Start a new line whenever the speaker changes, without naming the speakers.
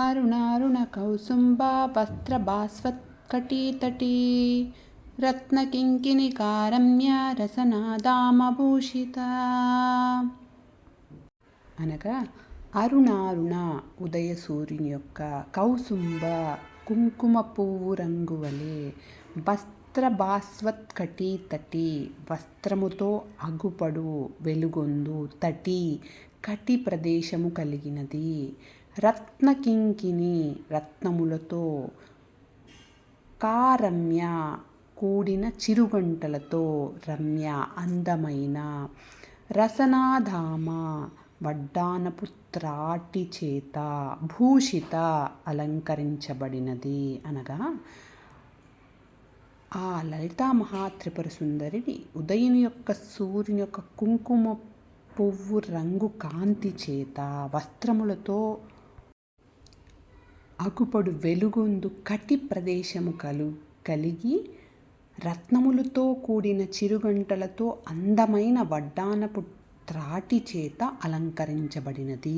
అరుణారుణ కౌసుంబ రత్నకింకిని కారమ్య రసనాదామభూషిత అనగా అరుణారుణ ఉదయ సూర్యుని యొక్క కౌసుంబ కుంకుమ పువ్వు రంగు వలె వస్త్రభాస్వత్కటి తటి వస్త్రముతో అగుపడు వెలుగొందు తటి కటి ప్రదేశము కలిగినది. రత్నకింకిని రత్నములతో కారమ్య కూడిన చిరుగంటలతో రమ్య అందమైన రసనాధామ వడ్డానపుత్రాటి చేత భూషిత అలంకరించబడినది అనగా ఆ లలితా మహాత్రిపుర సుందరిని ఉదయుని యొక్క సూర్యుని యొక్క కుంకుమ పువ్వు రంగు కాంతి చేత వస్త్రములతో అగుపడు వెలుగొందు కటి ప్రదేశము కలు కలిగి రత్నములతో కూడిన చిరుగంటలతో అందమైన వడ్డానపు త్రాటి చేత అలంకరించబడినది.